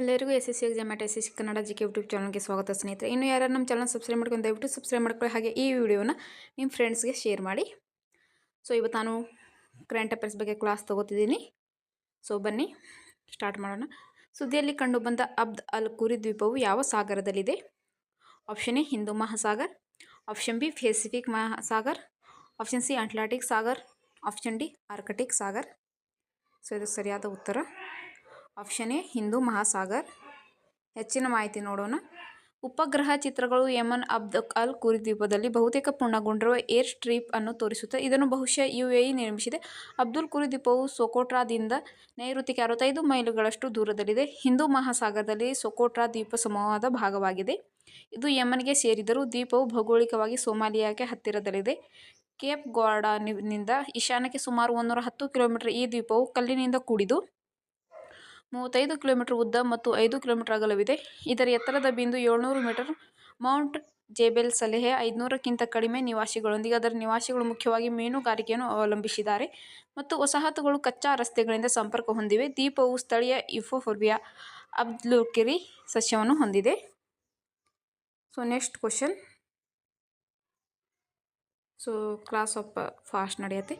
ಎಲ್ಲರಿಗೂ S S C exam S S C Kannada G K YouTube ಚಾನಲ್ಗೆ ಸ್ವಾಗತ ಸ್ನೇಹಿತರೆ. ಇನ್ನು ಯಾರು ನಮ್ಮ ಚಾನಲ್ ಸಬ್ಸ್ಕ್ರೈಬ್ ಮಾಡ್ಕೊಂಡು ದಯವಿಟ್ಟು ಸಬ್ಸ್ಕ್ರೈಬ್ ಮಾಡ್ಕೊಳ್ಳಿ. ಹಾಗೆ ಈ ವಿಡಿಯೋನ ನಿಮ್ಮ ಫ್ರೆಂಡ್ಸ್ಗೆ ಶೇರ್ ಮಾಡಿ. ಸೊ, ಇವತ್ತು ನಾನು ಕರೆಂಟ್ ಅಫೇರ್ಸ್ ಬಗ್ಗೆ ಕ್ಲಾಸ್ ತೊಗೋತಿದ್ದೀನಿ. ಸೊ, ಬನ್ನಿ ಸ್ಟಾರ್ಟ್ ಮಾಡೋಣ. ಸುದ್ದಿಯಲ್ಲಿ ಕಂಡುಬಂದ ಅಬ್ದ್ ಅಲ್ ಕುರಿ ದ್ವೀಪವು ಯಾವ ಸಾಗರದಲ್ಲಿದೆ? Option A, Hindu Mahasagar. Option B Pacific Mahasagar. Option C Atlantic Sagar. Option D Arctic Sagar. So ಇದು ಸರಿಯಾದ ಉತ್ತರ. ಆಪ್ಷನ್ ಎ ಹಿಂದೂ ಮಹಾಸಾಗರ್ ಹೆಚ್ಚಿನ ಮಾಹಿತಿ ನೋಡೋಣ. ಉಪಗ್ರಹ ಚಿತ್ರಗಳು ಯಮನ್ ಅಬ್ದ್ ಅಲ್ ಕುರಿ ದ್ವೀಪದಲ್ಲಿ ಬಹುತೇಕ ಪೂರ್ಣಗೊಂಡಿರುವ ಏರ್ ಸ್ಟ್ರೀಪ್ ಅನ್ನು ತೋರಿಸುತ್ತೆ. ಇದನ್ನು ಬಹುಶಃ ಯು ಎ ಇ ನಿರ್ಮಿಸಿದೆ. ಅಬ್ದುಲ್ ಕುರಿ ದ್ವೀಪವು ಸೊಕೋಟ್ರಾದಿಂದ ನೈಋತ್ಯಕ್ಕೆ ಅರವತ್ತೈದು ಮೈಲುಗಳಷ್ಟು ದೂರದಲ್ಲಿದೆ. ಹಿಂದೂ ಮಹಾಸಾಗರದಲ್ಲಿ ಸೊಕೋಟ್ರಾ ದ್ವೀಪ ಸಮೂಹದ ಭಾಗವಾಗಿದೆ. ಇದು ಯಮನ್ಗೆ ಸೇರಿದರೂ ದ್ವೀಪವು ಭೌಗೋಳಿಕವಾಗಿ ಸೋಮಾಲಿಯಾಕ್ಕೆ ಹತ್ತಿರದಲ್ಲಿದೆ. ಕೇಪ್ ಗಾರ್ಡಾನಿಂದ ಈಶಾನ್ಯಕ್ಕೆ ಸುಮಾರು ಒಂದೂರ ಹತ್ತು ಕಿಲೋಮೀಟರ್ ಈ ದ್ವೀಪವು ಕಲ್ಲಿನಿಂದ ಕೂಡಿದು ಮೂವತ್ತೈದು ಕಿಲೋಮೀಟರ್ ಉದ್ದ ಮತ್ತು ಐದು ಕಿಲೋಮೀಟರ್ ಅಗಲವಿದೆ. ಇದರ ಎತ್ತರದ ಬಿಂದು ಏಳ್ನೂರು ಮೀಟರ್. ಮೌಂಟ್ ಜೇಬೆಲ್ ಸಲಹೆ ಐದುನೂರಕ್ಕಿಂತ ಕಡಿಮೆ ನಿವಾಸಿಗಳೊಂದಿಗೆ ಅದರ ನಿವಾಸಿಗಳು ಮುಖ್ಯವಾಗಿ ಮೀನುಗಾರಿಕೆಯನ್ನು ಅವಲಂಬಿಸಿದ್ದಾರೆ ಮತ್ತು ವಸಾಹತುಗಳು ಕಚ್ಚಾ ರಸ್ತೆಗಳಿಂದ ಸಂಪರ್ಕ ಹೊಂದಿವೆ. ದೀಪವು ಸ್ಥಳೀಯ ಇಫೋಫೋರ್ಬಿಯಾ ಅಬ್ಲುಕಿರಿ ಸಸ್ಯವನ್ನು ಹೊಂದಿದೆ. So next question so class of fast ನಡೆಯುತ್ತೆ.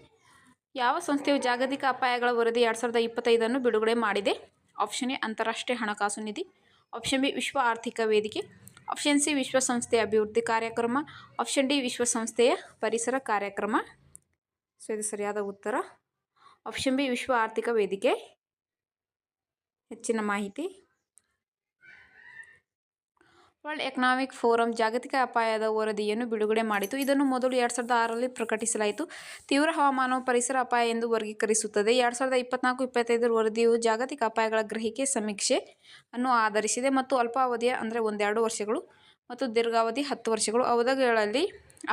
ಯಾವ ಸಂಸ್ಥೆಯು ಜಾಗತಿಕ ಅಪಾಯಗಳ ವರದಿ ಎರಡು ಸಾವಿರದ ಇಪ್ಪತ್ತೈದನ್ನು ಬಿಡುಗಡೆ ಮಾಡಿದೆ? ಆಪ್ಷನ್ ಎ, ಅಂತಾರಾಷ್ಟ್ರೀಯ ಹಣಕಾಸು ನಿಧಿ. ಆಪ್ಷನ್ ಬಿ, ವಿಶ್ವ ಆರ್ಥಿಕ ವೇದಿಕೆ. ಆಪ್ಷನ್ ಸಿ ವಿಶ್ವಸಂಸ್ಥೆಯ ಅಭಿವೃದ್ಧಿ ಕಾರ್ಯಕ್ರಮ. ಆಪ್ಷನ್ ಡಿ ವಿಶ್ವಸಂಸ್ಥೆಯ ಪರಿಸರ ಕಾರ್ಯಕ್ರಮ. ಸೊ ಇದು ಸರಿಯಾದ ಉತ್ತರ. ಆಪ್ಷನ್ ಬಿ, ವಿಶ್ವ ಆರ್ಥಿಕ ವೇದಿಕೆ. ಹೆಚ್ಚಿನ ಮಾಹಿತಿ. ವರ್ಲ್ಡ್ ಎಕನಾಮಿಕ್ ಫೋರಂ ಜಾಗತಿಕ ಅಪಾಯದ ವರದಿಯನ್ನು ಬಿಡುಗಡೆ ಮಾಡಿತು. ಇದನ್ನು ಮೊದಲು ಎರಡು ಸಾವಿರದ ಆರರಲ್ಲಿ ಪ್ರಕಟಿಸಲಾಯಿತು. ತೀವ್ರ ಹವಾಮಾನವು ಪರಿಸರ ಅಪಾಯ ಎಂದು ವರ್ಗೀಕರಿಸುತ್ತದೆ. ಎರಡು ಸಾವಿರದ ಇಪ್ಪತ್ನಾಲ್ಕು, ಇಪ್ಪತ್ತೈದರ ವರದಿಯು ಜಾಗತಿಕ ಅಪಾಯಗಳ ಗ್ರಹಿಕೆ ಸಮೀಕ್ಷೆ ಅನ್ನು ಆಧರಿಸಿದೆ ಮತ್ತು ಅಲ್ಪಾವಧಿಯ ಅಂದರೆ ಒಂದೆರಡು ವರ್ಷಗಳು ಮತ್ತು ದೀರ್ಘಾವಧಿ ಹತ್ತು ವರ್ಷಗಳು ಅವಧಿಗಳಲ್ಲಿ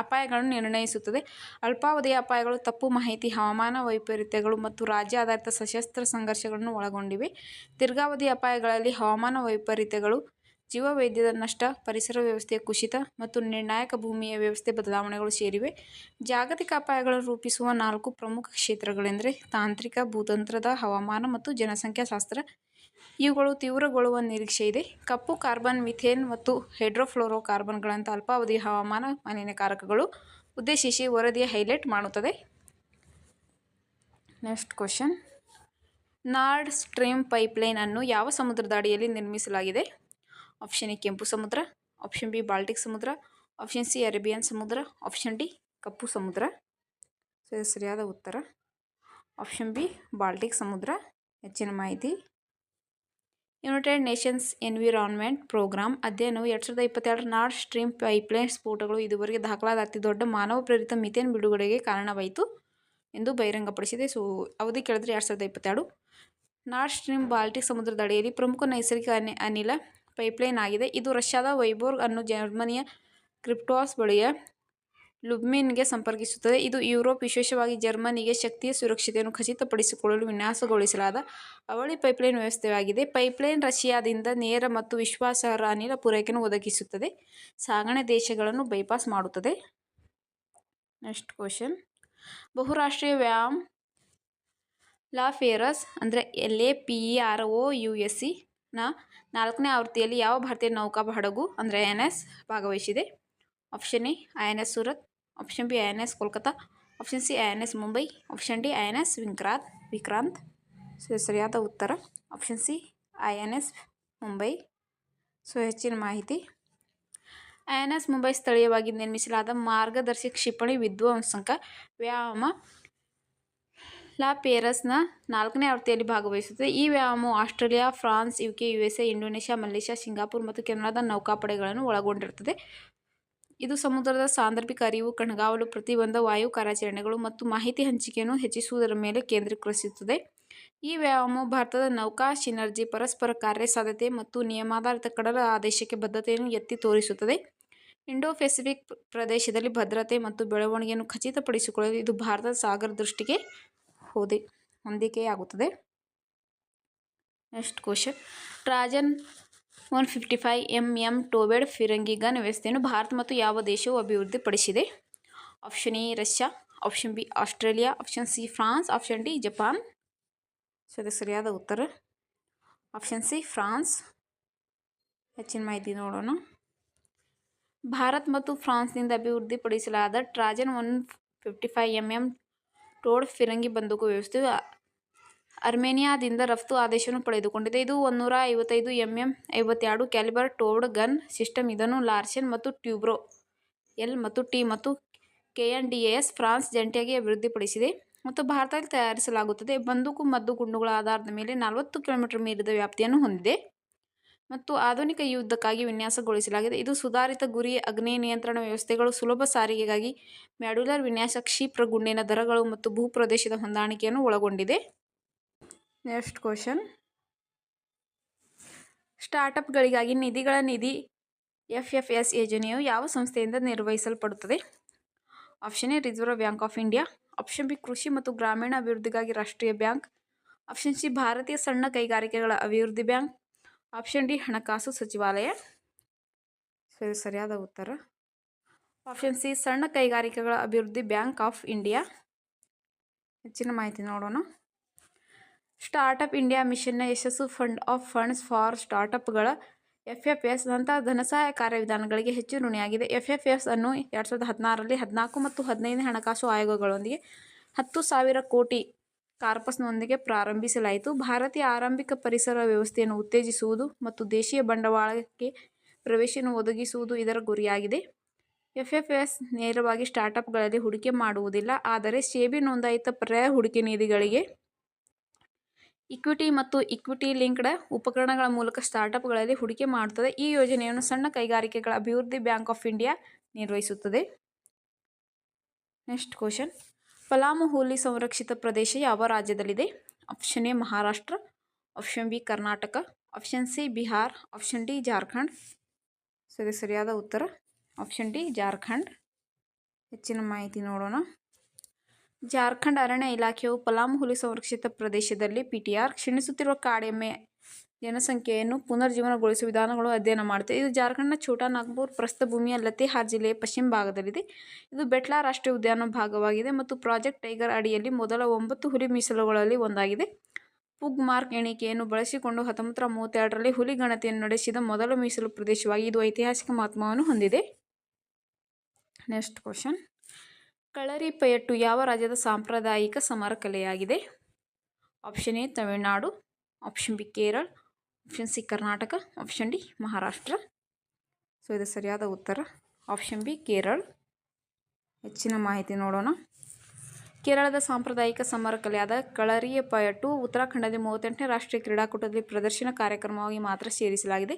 ಅಪಾಯಗಳನ್ನು ನಿರ್ಣಯಿಸುತ್ತದೆ. ಅಲ್ಪಾವಧಿಯ ಅಪಾಯಗಳು ತಪ್ಪು ಮಾಹಿತಿ, ಹವಾಮಾನ ವೈಪರೀತ್ಯಗಳು ಮತ್ತು ರಾಜ್ಯ ಆಧಾರಿತ ಸಶಸ್ತ್ರ ಸಂಘರ್ಷಗಳನ್ನು ಒಳಗೊಂಡಿವೆ. ದೀರ್ಘಾವಧಿ ಅಪಾಯಗಳಲ್ಲಿ ಹವಾಮಾನ ವೈಪರೀತ್ಯಗಳು ಜೀವವೈದ್ಯದ ನಷ್ಟ, ಪರಿಸರ ವ್ಯವಸ್ಥೆಯ ಕುಸಿತ ಮತ್ತು ನಿರ್ಣಾಯಕ ಭೂಮಿಯ ವ್ಯವಸ್ಥೆ ಬದಲಾವಣೆಗಳು ಸೇರಿವೆ. ಜಾಗತಿಕ ಅಪಾಯಗಳನ್ನು ರೂಪಿಸುವ ನಾಲ್ಕು ಪ್ರಮುಖ ಕ್ಷೇತ್ರಗಳೆಂದರೆ ತಾಂತ್ರಿಕ, ಭೂತಂತ್ರದ, ಹವಾಮಾನ ಮತ್ತು ಜನಸಂಖ್ಯಾಶಾಸ್ತ್ರ. ಇವುಗಳು ತೀವ್ರಗೊಳ್ಳುವ ನಿರೀಕ್ಷೆ ಇದೆ. ಕಪ್ಪು ಕಾರ್ಬನ್, ಮಿಥೇನ್ ಮತ್ತು ಹೈಡ್ರೋಫ್ಲೋರೋ ಕಾರ್ಬನ್ಗಳಂಥ ಅಲ್ಪಾವಧಿ ಹವಾಮಾನ ಮಾಲಿನ್ಯಕಾರಕಗಳು ಉದ್ದೇಶಿಸಿ ವರದಿಯ ಹೈಲೈಟ್ ಮಾಡುತ್ತದೆ. Next question. Nord Stream pipeline ಅನ್ನು ಯಾವ ಸಮುದ್ರದ ಅಡಿಯಲ್ಲಿ ನಿರ್ಮಿಸಲಾಗಿದೆ? ಆಪ್ಷನ್ ಎ ಕೆಂಪು ಸಮುದ್ರ. ಆಪ್ಷನ್ ಬಿ ಬಾಲ್ಟಿಕ್ ಸಮುದ್ರ. ಆಪ್ಷನ್ ಸಿ ಅರೇಬಿಯನ್ ಸಮುದ್ರ. ಆಪ್ಷನ್ ಡಿ ಕಪ್ಪು ಸಮುದ್ರ. ಸೊ ಇದು ಸರಿಯಾದ ಉತ್ತರ. ಆಪ್ಷನ್ ಬಿ ಬಾಲ್ಟಿಕ್ ಸಮುದ್ರ. ಹೆಚ್ಚಿನ ಮಾಹಿತಿ. ಯುನೈಟೆಡ್ ನೇಷನ್ಸ್ ಎನ್ವಿರಾನ್ಮೆಂಟ್ ಪ್ರೋಗ್ರಾಮ್ ಅಧ್ಯಯನವು ಎರಡು ಸಾವಿರದ ಇಪ್ಪತ್ತೆರಡರ ನಾರ್ಡ್ ಸ್ಟ್ರೀಮ್ ಪೈಪ್ಲೈನ್ ಸ್ಫೋಟಗಳು ಇದುವರೆಗೆ ದಾಖಲಾದ ಅತಿ ದೊಡ್ಡ ಮಾನವ ಪ್ರೇರಿತ ಮಿಥೇನ್ ಬಿಡುಗಡೆಗೆ ಕಾರಣವಾಯಿತು ಎಂದು ಬಹಿರಂಗಪಡಿಸಿದೆ. ಸೊ ಅವಧಿ ಕೇಳಿದ್ರೆ ಎರಡು ಸಾವಿರದ ಇಪ್ಪತ್ತೆರಡು. ನಾರ್ಡ್ ಸ್ಟ್ರೀಮ್ ಬಾಲ್ಟಿಕ್ ಸಮುದ್ರದ ಅಡಿಯಲ್ಲಿ ಪ್ರಮುಖ ನೈಸರ್ಗಿಕ ಅನಿ, ಅನಿಲ ಪೈಪ್ಲೈನ್ ಆಗಿದೆ. ಇದು ರಷ್ಯಾದ ವೈಬೋರ್ಗ್ ಅನ್ನು ಜರ್ಮನಿಯ ಕ್ರಿಪ್ಟೋಸ್ ಬಳಿಯ ಲುಬ್ಮಿನ್ಗೆ ಸಂಪರ್ಕಿಸುತ್ತದೆ. ಇದು ಯುರೋಪ್, ವಿಶೇಷವಾಗಿ ಜರ್ಮನಿಗೆ ಶಕ್ತಿಯ ಸುರಕ್ಷತೆಯನ್ನು ಖಚಿತಪಡಿಸಿಕೊಳ್ಳಲು ವಿನ್ಯಾಸಗೊಳಿಸಲಾದ ಅವಳಿ ಪೈಪ್ಲೈನ್ ವ್ಯವಸ್ಥೆಯಾಗಿದೆ. ಪೈಪ್ಲೈನ್ ರಷ್ಯಾದಿಂದ ನೇರ ಮತ್ತು ವಿಶ್ವಾಸಾರ್ಹ ಅನಿಲ ಪೂರೈಕೆಯನ್ನು ಒದಗಿಸುತ್ತದೆ. ಸಾಗಣೆ ದೇಶಗಳನ್ನು ಬೈಪಾಸ್ ಮಾಡುತ್ತದೆ. Next question. ಬಹುರಾಷ್ಟ್ರೀಯ ವ್ಯಾಯಾಮ್ ಲಾ ಫೇರಸ್ ಅಂದರೆ L A P E R O U S C ನ ನಾಲ್ಕನೇ ಆವೃತ್ತಿಯಲ್ಲಿ ಯಾವ ಭಾರತೀಯ ನೌಕಾ ಹಡಗು ಅಂದರೆ I N S ಭಾಗವಹಿಸಿದೆ? Option A, I N S Surat. Option B, I N S Kolkata option C, I N S Mumbai. Option D, I N S Vikrant Vikrant. So ಸರಿಯಾದ ಉತ್ತರ. Option C, I N S Mumbai. So, ಹೆಚ್ಚಿನ ಮಾಹಿತಿ. I N S Mumbai ಸ್ಥಳೀಯವಾಗಿ ನಿರ್ಮಿಸಲಾದ ಮಾರ್ಗದರ್ಶಿ ಕ್ಷಿಪಣಿ ವಿಧ್ವಂಸಕ ವ್ಯಾಯಾಮ ಲಾ ಪೇರಸ್ನ ನಾಲ್ಕನೇ ಆವೃತ್ತಿಯಲ್ಲಿ ಭಾಗವಹಿಸುತ್ತದೆ ಈ ವ್ಯಾಯಾಮವು Australia, France, UK U S A Indonesia, Malaysia, Singapore ಮತ್ತು ಕೆನಡಾದ ನೌಕಾಪಡೆಗಳನ್ನು ಒಳಗೊಂಡಿರುತ್ತದೆ. ಇದು ಸಮುದ್ರದ ಸಾಂದರ್ಭಿಕ ಅರಿವು ಕಣ್ಗಾವಲು, ಪ್ರತಿಬಂಧ, ವಾಯು ಕಾರ್ಯಾಚರಣೆಗಳು ಮತ್ತು ಮಾಹಿತಿ ಹಂಚಿಕೆಯನ್ನು ಹೆಚ್ಚಿಸುವುದರ ಮೇಲೆ ಕೇಂದ್ರೀಕರಿಸುತ್ತದೆ. ಈ ವ್ಯಾಯಾಮವು ಭಾರತದ ನೌಕಾ ಸಿನರ್ಜಿ ಪರಸ್ಪರ ಕಾರ್ಯಸಾಧ್ಯತೆ ಮತ್ತು ನಿಯಮಾಧಾರಿತ ಕಡಲ ಆದೇಶಕ್ಕೆ ಬದ್ಧತೆಯನ್ನು ಎತ್ತಿ ತೋರಿಸುತ್ತದೆ. ಇಂಡೋ ಪೆಸಿಫಿಕ್ ಪ್ರದೇಶದಲ್ಲಿ ಭದ್ರತೆ ಮತ್ತು ಬೆಳವಣಿಗೆಯನ್ನು ಖಚಿತಪಡಿಸಿಕೊಳ್ಳಲು ಇದು ಭಾರತದ ಸಾಗರ ದೃಷ್ಟಿಗೆ ಹೋದೆ, ಹೊಂದಿಕೆಯಾಗುತ್ತದೆ. Next question Trajan one fifty five M M ಟೋಬೆಡ್ ಫಿರಂಗಿ ಗನ್ ವ್ಯವಸ್ಥೆಯನ್ನು ಭಾರತ ಮತ್ತು ಯಾವ ದೇಶವು ಅಭಿವೃದ್ಧಿಪಡಿಸಿದೆ? Option A Russia. Option B Australia. Option C France. Option D Japan. So ಇದು ಸರಿಯಾದ ಉತ್ತರ. Option C France. ಹೆಚ್ಚಿನ ಮಾಹಿತಿ ನೋಡೋಣ. ಭಾರತ್ ಮತ್ತು ಫ್ರಾನ್ಸ್ನಿಂದ ಅಭಿವೃದ್ಧಿಪಡಿಸಲಾದ Trajan one fifty five M M towed ಫಿರಂಗಿ ಬಂದೂಕು ವ್ಯವಸ್ಥೆಯು ಅರ್ಮೇನಿಯಾದಿಂದ ರಫ್ತು ಆದೇಶವನ್ನು ಪಡೆದುಕೊಂಡಿದೆ. ಇದು ಒಂದೂರ ಐವತ್ತೈದು ಎಂ ಎಂ ಐವತ್ತೆರಡು ಕ್ಯಾಲಿಬರ್ ಟೋಡ್ ಗನ್ ಸಿಸ್ಟಮ್. ಇದನ್ನು ಲಾರ್ಸೆನ್ ಮತ್ತು ಟ್ಯೂಬ್ರೋ, ಎಲ್ ಮತ್ತು ಟಿ ಮತ್ತು K N D S France ಜಂಟಿಯಾಗಿ ಅಭಿವೃದ್ಧಿಪಡಿಸಿದೆ ಮತ್ತು ಭಾರತದಲ್ಲಿ ತಯಾರಿಸಲಾಗುತ್ತದೆ. ಬಂದೂಕು ಮದ್ದು ಗುಂಡುಗಳ ಆಧಾರದ ಮೇಲೆ ನಲವತ್ತು ಕಿಲೋಮೀಟರ್ ಮೀರಿದ ವ್ಯಾಪ್ತಿಯನ್ನು ಹೊಂದಿದೆ. ಮತ್ತು ಆಧುನಿಕ ಯುದ್ಧಕ್ಕಾಗಿ ವಿನ್ಯಾಸಗೊಳಿಸಲಾಗಿದೆ. ಇದು ಸುಧಾರಿತ ಗುರಿ, ಅಗ್ನಿ ನಿಯಂತ್ರಣ ವ್ಯವಸ್ಥೆಗಳು, ಸುಲಭ ಸಾರಿಗೆಗಾಗಿ ಮ್ಯಾಡ್ಯುಲರ್ ವಿನ್ಯಾಸ, ಕ್ಷಿಪ್ರ ಗುಂಡಿನ ದರಗಳು ಮತ್ತು ಭೂಪ್ರದೇಶದ ಹೊಂದಾಣಿಕೆಯನ್ನು ಒಳಗೊಂಡಿದೆ. Next question. ಸ್ಟಾರ್ಟ್ಅಪ್ಗಳಿಗಾಗಿ ನಿಧಿಗಳ ನಿಧಿ ಎಫ್ ಎಫ್ ಎಸ್ ಯೋಜನೆಯು ಯಾವ ಸಂಸ್ಥೆಯಿಂದ ನಿರ್ವಹಿಸಲ್ಪಡುತ್ತದೆ? Option A, Reserve Bank of India. Option B, ಕೃಷಿ ಮತ್ತು ಗ್ರಾಮೀಣ ಅಭಿವೃದ್ಧಿಗಾಗಿ ರಾಷ್ಟ್ರೀಯ ಬ್ಯಾಂಕ್. ಆಪ್ಷನ್ ಸಿ, ಭಾರತೀಯ ಸಣ್ಣ ಕೈಗಾರಿಕೆಗಳ ಅಭಿವೃದ್ಧಿ ಬ್ಯಾಂಕ್. ಆಪ್ಷನ್ ಡಿ ಹಣಕಾಸು ಸಚಿವಾಲಯ. ಸೊ ಇದು ಸರಿಯಾದ ಉತ್ತರ. ಆಪ್ಷನ್ ಸಿ ಸಣ್ಣ ಕೈಗಾರಿಕೆಗಳ ಅಭಿವೃದ್ಧಿ ಬ್ಯಾಂಕ್ ಆಫ್ ಇಂಡಿಯಾ. ಹೆಚ್ಚಿನ ಮಾಹಿತಿ ನೋಡೋಣ. ಸ್ಟಾರ್ಟಪ್ ಇಂಡಿಯಾ ಮಿಷನ್ನ ಯಶಸ್ಸು ಫಂಡ್, ಆಫ್ ಫಂಡ್ಸ್ ಫಾರ್ ಸ್ಟಾರ್ಟಪ್ಗಳ ಎಫ್ ಎಫ್ ಎಸ್ ನಂತಹ ಧನಸಹಾಯ ಕಾರ್ಯವಿಧಾನಗಳಿಗೆ ಹೆಚ್ಚು ಋಣಿಯಾಗಿದೆ ಎಫ್ ಎಫ್ ಎಸ್ ಅನ್ನು ಎರಡು ಸಾವಿರದ ಹದಿನಾರರಲ್ಲಿ ಹದಿನಾಲ್ಕು ಮತ್ತು ಹದಿನೈದನೇ ಹಣಕಾಸು ಆಯೋಗಗಳೊಂದಿಗೆ ಹತ್ತು ಸಾವಿರ ಕೋಟಿ ಕಾರ್ಪಸ್ನೊಂದಿಗೆ ಪ್ರಾರಂಭಿಸಲಾಯಿತು. ಭಾರತೀಯ ಆರಂಭಿಕ ಪರಿಸರ ವ್ಯವಸ್ಥೆಯನ್ನು ಉತ್ತೇಜಿಸುವುದು ಮತ್ತು ದೇಶೀಯ ಬಂಡವಾಳಕ್ಕೆ ಪ್ರವೇಶವನ್ನು ಒದಗಿಸುವುದು ಇದರ ಗುರಿಯಾಗಿದೆ. ಎಫ್ ಎಫ್ ಎಸ್ ನೇರವಾಗಿ ಸ್ಟಾರ್ಟ್ಅಪ್ಗಳಲ್ಲಿ ಹೂಡಿಕೆ ಮಾಡುವುದಿಲ್ಲ, ಆದರೆ ಸೇಬಿ ನೋಂದಾಯಿತ ಪರ್ಯಾಯ ಹೂಡಿಕೆ ನಿಧಿಗಳಿಗೆ ಇಕ್ವಿಟಿ ಮತ್ತು ಇಕ್ವಿಟಿ ಲಿಂಕ್ಡ್ ಉಪಕರಣಗಳ ಮೂಲಕ ಸ್ಟಾರ್ಟಪ್ಗಳಲ್ಲಿ ಹೂಡಿಕೆ ಮಾಡುತ್ತದೆ. ಈ ಯೋಜನೆಯನ್ನು ಸಣ್ಣ ಕೈಗಾರಿಕೆಗಳ ಅಭಿವೃದ್ಧಿ ಬ್ಯಾಂಕ್ ಆಫ್ ಇಂಡಿಯಾ ನಿರ್ವಹಿಸುತ್ತದೆ. Next question. ಹುಲಿ ಸಂರಕ್ಷಿತ ಪ್ರದೇಶ ಯಾವ ರಾಜ್ಯದಲ್ಲಿದೆ? Option A Maharashtra option B Karnataka option C Bihar option D Jharkhand ಸರಿ, ಸರಿಯಾದ ಉತ್ತರ. ಆಪ್ಷನ್ ಡಿ ಜಾರ್ಖಂಡ್ ಹೆಚ್ಚಿನ ಮಾಹಿತಿ ನೋಡೋಣ. ಜಾರ್ಖಂಡ್ ಅರಣ್ಯ ಇಲಾಖೆಯು ಹುಲಿ ಸಂರಕ್ಷಿತ ಪ್ರದೇಶದಲ್ಲಿ ಪಿ ಟಿ ಆರ್ ಕ್ಷೀಣಿಸುತ್ತಿರುವ ಕಾಡೆಮ್ಮೆ ಜನಸಂಖ್ಯೆಯನ್ನು ಪುನರ್ಜೀವನಗೊಳಿಸುವ ವಿಧಾನಗಳು ಅಧ್ಯಯನ ಮಾಡುತ್ತೆ. ಇದು ಜಾರ್ಖಂಡ್ನ ಛೋಟಾ, ನಾಗ್ಪುರ್ ಪ್ರಸ್ಥಭೂಮಿಯ ಲತೆಹಾರ್ ಜಿಲ್ಲೆಯ ಪಶ್ಚಿಮ ಭಾಗದಲ್ಲಿದೆ. ಇದು ಬೆಟ್ಲಾ ರಾಷ್ಟ್ರೀಯ ಉದ್ಯಾನ ಭಾಗವಾಗಿದೆ ಮತ್ತು ಪ್ರಾಜೆಕ್ಟ್ ಟೈಗರ್ ಅಡಿಯಲ್ಲಿ ಮೊದಲ ಒಂಬತ್ತು ಹುಲಿ ಮೀಸಲುಗಳಲ್ಲಿ ಒಂದಾಗಿದೆ. ಪುಗ್ ಮಾರ್ಕ್ ಎಣಿಕೆಯನ್ನು ಬಳಸಿಕೊಂಡು ಹತ್ತೊಂಬತ್ತರ ಮೂವತ್ತೆರಡರಲ್ಲಿ ಹುಲಿ ಗಣತಿಯನ್ನು ನಡೆಸಿದ ಮೊದಲ ಮೀಸಲು ಪ್ರದೇಶವಾಗಿ ಇದು ಐತಿಹಾಸಿಕ ಮಹತ್ವವನ್ನು ಹೊಂದಿದೆ. Next question. ಕಳರಿಪಯಟ್ಟು ಯಾವ ರಾಜ್ಯದ ಸಾಂಪ್ರದಾಯಿಕ ಸಮರ ಕಲೆಯಾಗಿದೆ option A, Tamil Nadu, option B, Kerala option C Karnataka option D Maharashtra so ಇದು ಸರಿಯಾದ ಉತ್ತರ. ಆಪ್ಷನ್ ಬಿ ಕೇರಳ ಹೆಚ್ಚಿನ ಮಾಹಿತಿ ನೋಡೋಣ. ಕೇರಳದ ಸಾಂಪ್ರದಾಯಿಕ ಸಮರ ಕಲೆಯಾದ ಕಳರಿಯ ಪಯಟು ಉತ್ತರಾಖಂಡದಲ್ಲಿ ಮೂವತ್ತೆಂಟನೇ ರಾಷ್ಟ್ರೀಯ ಕ್ರೀಡಾಕೂಟದಲ್ಲಿ ಪ್ರದರ್ಶನ ಕಾರ್ಯಕ್ರಮವಾಗಿ ಮಾತ್ರ ಸೇರಿಸಲಾಗಿದೆ.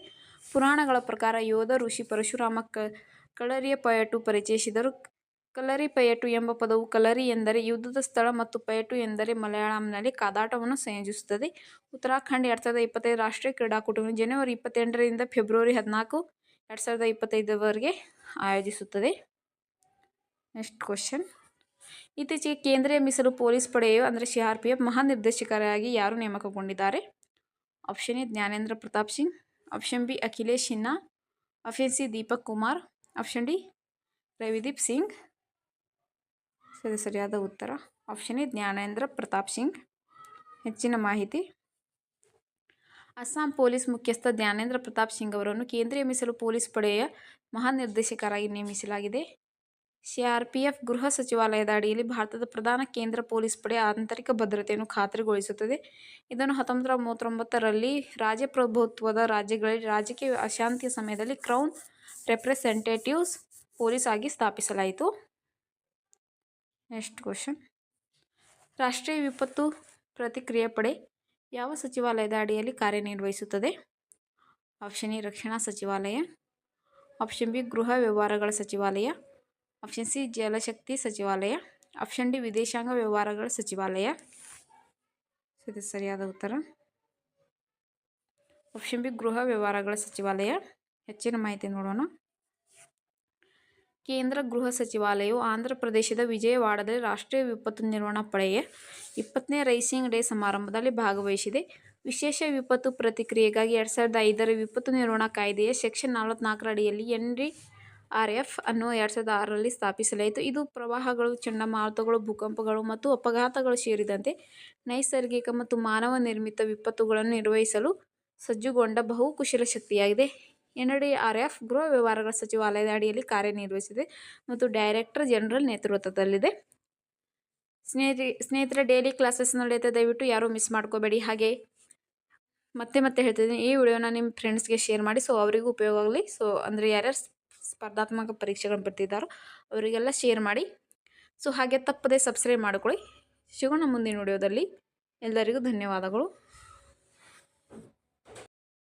ಪುರಾಣಗಳ ಪ್ರಕಾರ ಯೋಧ ಋಷಿ ಪರಶುರಾಮ ಕ, ಕಳರಿಯ ಪಯಟು ಪರಿಚಯಿಸಿದರು. ಕಲರಿ ಪಯಟು ಎಂಬ ಪದವು ಕಲರಿ ಎಂದರೆ ಯುದ್ಧದ ಸ್ಥಳ ಮತ್ತು ಪಯಟು ಎಂದರೆ ಮಲಯಾಳಂನಲ್ಲಿ ಕಾದಾಟವನ್ನು ಸಂಯೋಜಿಸುತ್ತದೆ. ಉತ್ತರಾಖಂಡ್ ಎರಡು ಸಾವಿರದ ಇಪ್ಪತ್ತೈದು ರಾಷ್ಟ್ರೀಯ ಕ್ರೀಡಾಕೂಟವನ್ನು ಜನವರಿ ಇಪ್ಪತ್ತೆಂಟರಿಂದ ಫೆಬ್ರವರಿ ಹದಿನಾಲ್ಕು ಎರಡು ಸಾವಿರದ ಇಪ್ಪತ್ತೈದರವರೆಗೆ ಆಯೋಜಿಸುತ್ತದೆ. ನೆಕ್ಸ್ಟ್ ಕ್ವಶನ್ ಇತ್ತೀಚೆಗೆ ಕೇಂದ್ರೀಯ ಮೀಸಲು ಪೊಲೀಸ್ ಪಡೆಯು ಅಂದರೆ ಸಿ ಆರ್ ಪಿ ಎಫ್ ಮಹಾನಿರ್ದೇಶಕರಾಗಿ ಯಾರು ನೇಮಕಗೊಂಡಿದ್ದಾರೆ? Option A Gyanendra Pratap Singh. Option B Akhilesh Sinha. Option C Deepak Kumar. Option D Ravideep Singh. ಸರಿ, ಸರಿಯಾದ ಉತ್ತರ. Option A, Gyanendra Pratap Singh. ಹೆಚ್ಚಿನ ಮಾಹಿತಿ. ಅಸ್ಸಾಂ ಪೊಲೀಸ್ ಮುಖ್ಯಸ್ಥ ಜ್ಞಾನೇಂದ್ರ ಪ್ರತಾಪ್ ಸಿಂಗ್ ಅವರನ್ನು ಕೇಂದ್ರೀಯ ಮೀಸಲು ಪೊಲೀಸ್ ಪಡೆಯ ಮಹಾನಿರ್ದೇಶಕರಾಗಿ ನೇಮಿಸಲಾಗಿದೆ. ಸಿಆರ್ಪಿಎಫ್ ಗೃಹ ಸಚಿವಾಲಯದ ಅಡಿಯಲ್ಲಿ ಭಾರತದ ಪ್ರಧಾನ ಕೇಂದ್ರ ಪೊಲೀಸ್ ಪಡೆ ಆಂತರಿಕ ಭದ್ರತೆಯನ್ನು ಖಾತ್ರಿಗೊಳಿಸುತ್ತದೆ. ಇದನ್ನು ಹತ್ತೊಂಬತ್ತು ಮೂವತ್ತೊಂಬತ್ತರಲ್ಲಿ ರಾಜ್ಯಪ್ರಭುತ್ವದ ರಾಜ್ಯಗಳಲ್ಲಿ ರಾಜಕೀಯ ಅಶಾಂತಿಯ ಸಮಯದಲ್ಲಿ ಕ್ರೌನ್ ರೆಪ್ರೆಸೆಂಟೇಟಿವ್ಸ್ ಪೊಲೀಸ್ ಆಗಿ ಸ್ಥಾಪಿಸಲಾಯಿತು. ನೆಕ್ಸ್ಟ್ ಕ್ವಶನ್ ರಾಷ್ಟ್ರೀಯ ವಿಪತ್ತು ಪ್ರತಿಕ್ರಿಯೆ ಪಡೆ ಯಾವ ಸಚಿವಾಲಯದ ಅಡಿಯಲ್ಲಿ ಕಾರ್ಯನಿರ್ವಹಿಸುತ್ತದೆ? ಆಪ್ಷನ್ ಎ, ರಕ್ಷಣಾ ಸಚಿವಾಲಯ. ಆಪ್ಷನ್ ಬಿ, ಗೃಹ ವ್ಯವಹಾರಗಳ ಸಚಿವಾಲಯ. ಆಪ್ಷನ್ ಸಿ, ಜಲಶಕ್ತಿ ಸಚಿವಾಲಯ. ಆಪ್ಷನ್ ಡಿ, ವಿದೇಶಾಂಗ ವ್ಯವಹಾರಗಳ ಸಚಿವಾಲಯ. ಸರಿಯಾದ ಉತ್ತರ. ಆಪ್ಷನ್ ಬಿ, ಗೃಹ ವ್ಯವಹಾರಗಳ ಸಚಿವಾಲಯ. ಹೆಚ್ಚಿನ ಮಾಹಿತಿ ನೋಡೋಣ. ಕೇಂದ್ರ ಗೃಹ ಸಚಿವಾಲಯವು ಆಂಧ್ರ ಪ್ರದೇಶದ ವಿಜಯವಾಡದಲ್ಲಿ ರಾಷ್ಟ್ರೀಯ ವಿಪತ್ತು ನಿರ್ವಹಣಾ ಪಡೆಯ ಇಪ್ಪತ್ತನೇ ರೈಸಿಂಗ್ ಡೇ ಸಮಾರಂಭದಲ್ಲಿ ಭಾಗವಹಿಸಿದೆ. ವಿಶೇಷ ವಿಪತ್ತು ಪ್ರತಿಕ್ರಿಯೆಗಾಗಿ ಎರಡು ಸಾವಿರದ ಐದರ ವಿಪತ್ತು ನಿರ್ವಹಣಾ ಕಾಯ್ದೆಯ ಸೆಕ್ಷನ್ ನಲವತ್ತ್ನಾಲ್ಕರ ಅಡಿಯಲ್ಲಿ ಎನ್ ಡಿ ಆರ್ ಎಫ್ ಅನ್ನು ಎರಡು ಸಾವಿರದ ಆರರಲ್ಲಿ ಸ್ಥಾಪಿಸಲಾಯಿತು. ಇದು ಪ್ರವಾಹಗಳು ಚಂಡಮಾರುತಗಳು ಭೂಕಂಪಗಳು ಮತ್ತು ಅಪಘಾತಗಳು ಸೇರಿದಂತೆ ನೈಸರ್ಗಿಕ ಮತ್ತು ಮಾನವ ನಿರ್ಮಿತ ವಿಪತ್ತುಗಳನ್ನು ನಿರ್ವಹಿಸಲು ಸಜ್ಜುಗೊಂಡ ಬಹು ಕುಶಲ ಶಕ್ತಿಯಾಗಿದೆ. ಎನ್ ಡಿ ಆರ್ ಎಫ್ ಗೃಹ ವ್ಯವಹಾರಗಳ ಸಚಿವಾಲಯದ ಅಡಿಯಲ್ಲಿ ಕಾರ್ಯನಿರ್ವಹಿಸಿದೆ ಮತ್ತು ಡೈರೆಕ್ಟರ್ ಜನರಲ್ ನೇತೃತ್ವದಲ್ಲಿದೆ. ಸ್ನೇಹಿತರೆ ಸ್ನೇಹಿತರ ಡೈಲಿ ಕ್ಲಾಸಸ್ ನಡೆಯುತ್ತೆ. ದಯವಿಟ್ಟು ಯಾರೂ ಮಿಸ್ ಮಾಡ್ಕೋಬೇಡಿ. ಹಾಗೆ ಮತ್ತೆ ಮತ್ತೆ ಹೇಳ್ತಿದ್ದೀನಿ. ಈ ವಿಡಿಯೋನ ನಿಮ್ಮ ಫ್ರೆಂಡ್ಸ್ಗೆ ಶೇರ್ ಮಾಡಿ. ಸೊ ಅವರಿಗೂ ಉಪಯೋಗ ಆಗಲಿ. ಸೊ ಅಂದರೆ ಯಾರ್ಯಾರು ಸ್ಪರ್ಧಾತ್ಮಕ ಪರೀಕ್ಷೆಗಳು ಬರ್ತಿದ್ದಾರೋ, ಅವರಿಗೆಲ್ಲ ಶೇರ್ ಮಾಡಿ. ಸೊ ಹಾಗೆ ತಪ್ಪದೆ ಸಬ್ಸ್ಕ್ರೈಬ್ ಮಾಡ್ಕೊಳ್ಳಿ. ಸಿಗೋಣ ಮುಂದಿನ ವಿಡಿಯೋದಲ್ಲಿ. ಎಲ್ಲರಿಗೂ ಧನ್ಯವಾದಗಳು.